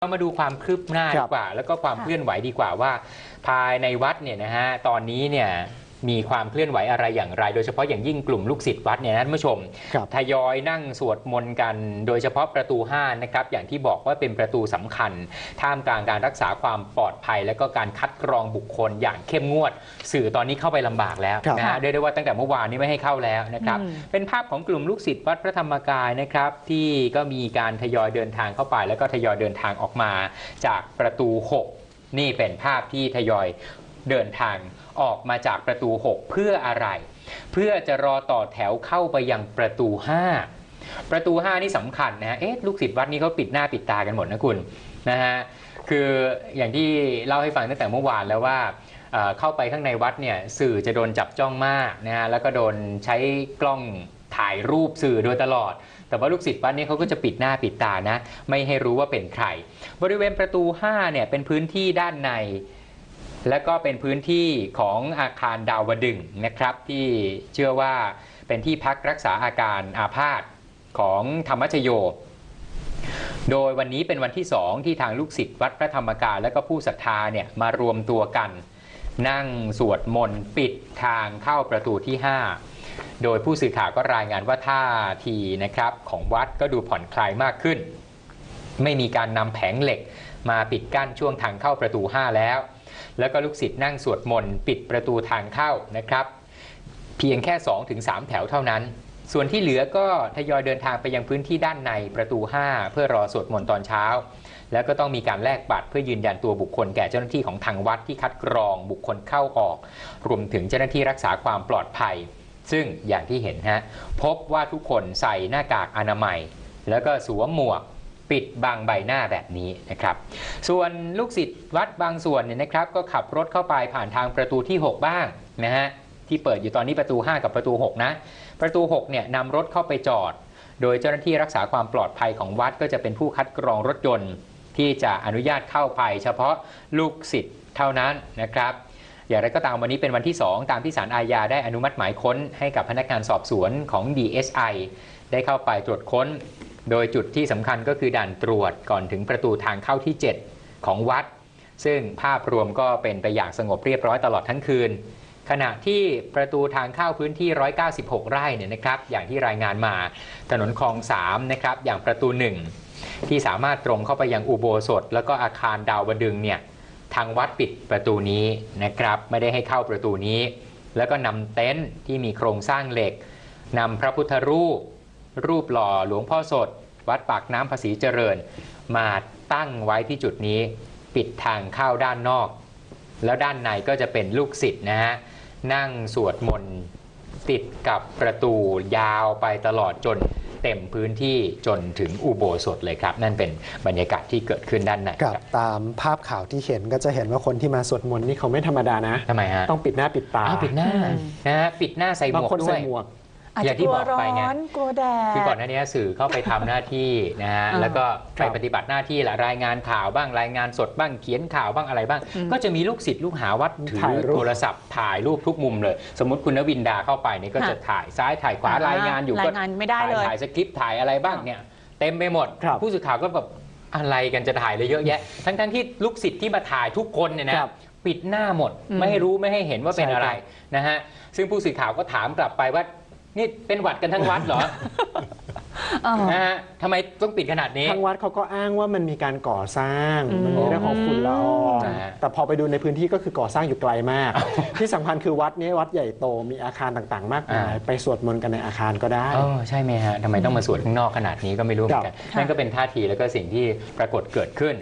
เรามาดูความคืบหน้าครัดีบกว่า แล้วก็ความค่ะเคลื่อนไหวดีกว่าว่า ภายในวัดเนี่ยนะฮะตอนนี้เนี่ย มีความเคลื่อนไหวอะไรอย่างไร โดยเฉพาะอย่างยิ่งกลุ่มลูกศิษย์วัดเนี่ยนะท่านผู้ชม ครับทยอยนั่งสวดมนต์กัน โดยเฉพาะประตู 5 นะครับ อย่างที่บอกว่าเป็นประตูสำคัญ ท่ามกลางการรักษาความปลอดภัย และก็การคัดกรองบุคคลอย่างเข้มงวด สื่อตอนนี้เข้าไปลำบากแล้วครับ นะฮะเรียกได้ว่าตั้งแต่เมื่อวานนี้ไม่ให้เข้าแล้วนะครับ อืม เป็นภาพของกลุ่มลูกศิษย์วัดพระธรรมกายนะครับ ที่ก็มีการทยอยเดินทางเข้าไป แล้วก็ทยอยเดินทางออกมาจากประตู 6 นี่เป็นภาพที่ทยอย เดินทางออกมาจากประตู 6 เพื่ออะไร เพื่อจะรอต่อแถวเข้าไปยังประตู 5 ประตู 5 นี่สำคัญนะฮะเอ๊ะลูกศิษย์วัดนี้เขาปิดหน้าปิดตากันหมดนะคุณนะฮะคืออย่างที่เล่าให้ฟังตั้งแต่เมื่อวานแล้วว่าเข้าไปข้างในวัดเนี่ยสื่อจะโดนจับจ้องมากนะฮะแล้วก็โดนใช้กล้องถ่ายรูปสื่อโดยตลอด แต่ว่าลูกศิษย์วัดนี่ยเขาก็จะปิดหน้าปิดตานะ ไม่ให้รู้ว่าเป็นใคร บริเวณประตู 5 เนี่ยเป็นพื้นที่ด้านใน และก็เป็นพื้นที่ของอาคารดาวดึงนะครับ ที่เชื่อว่าเป็นที่พักรักษาอาการอาพาธของธรรมชโย โดยวันนี้เป็นวันที่สองที่ทางลูกศิษย์วัดพระธรรมกายและก็ผู้ศรัทธาเนี่ยมารวมตัวกัน นั่งสวดมนต์ปิดทางเข้าประตูที่ 5 โดยผู้สื่อข่าวก็รายงานว่าท่าทีนะครับของวัดก็ดูผ่อนคลายมากขึ้น ไม่มีการนำแผงเหล็กมาปิดกั้นช่วงทางเข้าประตู 5 แล้ว แล้วก็ลูกศิษย์นั่งสวดมนต์ปิดประตูทางเข้านะครับ เพียงแค่ 2-3 แถวเท่านั้น ส่วนที่เหลือก็ทยอยเดินทางไปยังพื้นที่ด้านในประตู 5 เพื่อรอสวดมนต์ตอนเช้า แล้วก็ต้องมีการแลกบัตรเพื่อยืนยันตัวบุคคลแก่เจ้าหน้าที่ของทางวัดที่คัดกรองบุคคลเข้าออก รวมถึงเจ้าหน้าที่รักษาความปลอดภัย ซึ่งอย่างที่เห็นฮะพบว่าทุกคนใส่หน้ากากอนามัย แล้วก็สวมหมวก ปิดบังใบหน้าแบบนี้นะครับ ส่วนลูกศิษย์วัดบางส่วนเนี่ยนะครับ ก็ขับรถเข้าไปผ่านทางประตูที่ 6 บ้างนะฮะที่เปิดอยู่ตอนนี้ประตู 5 กับประตู 6 นะ ประตู 6 เนี่ยนำรถเข้าไปจอด โดยเจ้าหน้าที่รักษาความปลอดภัยของวัดก็จะเป็นผู้คัดกรองรถยนต์ ที่จะอนุญาตเข้าไป เฉพาะลูกศิษย์เท่านั้นนะครับ อย่างไรก็ตามวันนี้เป็นวันที่ 2 ตามที่ศาลอาญาได้อนุมัติหมายค้นให้กับพนักงานสอบสวนของ DSI ได้เข้าไปตรวจค้น โดยจุดที่สำคัญก็คือด่านตรวจก่อนถึงประตูทางเข้าที่ 7 ของวัด ซึ่งภาพรวมก็เป็นไปอย่างสงบเรียบร้อยตลอดทั้งคืน ขณะที่ประตูทางเข้าพื้นที่ 196 ไร่เนี่ยนะครับอย่างที่รายงานมาถนนคลอง3นะครับอย่างประตู 1 ที่สามารถตรงเข้าไปยังอุโบสถ แล้วก็อาคารดาวดึงเนี่ยทางวัดปิดประตูนี้นะครับไม่ได้ให้เข้าประตูนี้ แล้วก็นำเต็นท์ที่มีโครงสร้างเหล็กนำพระพุทธรูป รูปหล่อหลวงพ่อสด วัดปากน้ำภาษีเจริญ มาตั้งไว้ที่จุดนี้ ปิดทางเข้าด้านนอก แล้วด้านในก็จะเป็นลูกศิษย์นะฮะนั่งสวดมนต์ติดกับประตูยาวไปตลอดจนเต็มพื้นที่จนถึงอุโบสถเลยครับ นั่นเป็นบรรยากาศที่เกิดขึ้นด้านในกับครับตามภาพข่าวที่เห็นก็จะเห็นว่าคนที่มาสวดมนต์นี่เขาไม่ธรรมดานะ ทำไมฮะต้องปิดหน้าปิดตา อ้าวปิดหน้าอืมนะฮะปิดหน้าใส่หบางมวกคนด้ใส่วยหมวก อาจอย่าจะงที่กลับวอกร้ไปไงอนกลัวแดด คือก่อนหน้านี้สื่อเข้าไปทำหน้าที่นะฮะอ่าแล้วก็ไปครับปฏิบัติหน้าที่แหละรายงานข่าวบ้างรายงานสดบ้างเขียนข่าวบ้างอะไรบ้าง อืม ก็จะมีลูกศิษย์ลูกหาวัดถืถ่ายอรูป โทรศัพท์ถ่ายรูปทุกมุมเลย สมมติคุณนวินดาเข้าไปนี่ก็จะถ่ายซ้ายถ่ายขวาอ่ารรายงานอยู่รายก็งานไม่ได้ถ่ายเลย ถ่ายสคริปต์ถ่ายอะไรบ้างเนี่ยเต็มไปหมด ครับผู้สื่อข่าวก็แบบอะไรกันจะถ่ายเลยเยอะแยะ ทั้งๆที่ลูกศิษย์ที่มาถ่ายทุกคนเนี่ยนะครับ ปิดหน้าหมด อืม ไม่ให้รู้ไม่ให้เห็นว่าเป็นใช่ครับอะไรนะฮะซึ่งผู้สื่อข่าวก็ถามกลับไปว่า นี่เป็นหวัดกันทั้งวัดเหรอเออ นะฮะทำไมต้องปิดขนาดนี้ ทางวัดเขาก็อ้างว่ามันมีการก่อสร้าง อืมมันมีเรื่องของฝุ่นละอองอ่าแต่พอไปดูในพื้นที่ก็คือก่อสร้างอยู่ไกลมาก ที่สำคัญคือวัดนี้วัดใหญ่โตมีอาคารต่างๆ มากมายอ่า ไปสวดมนต์กันในอาคารก็ได้ เออใช่ไหมฮะทำไมต้องมาสวดข้างนอกขนาดนี้ก็ไม่รู้เหมือนกันค่ะนั่นก็เป็นท่าทีแล้วก็สิ่งที่ปรากฏเกิดขึ้น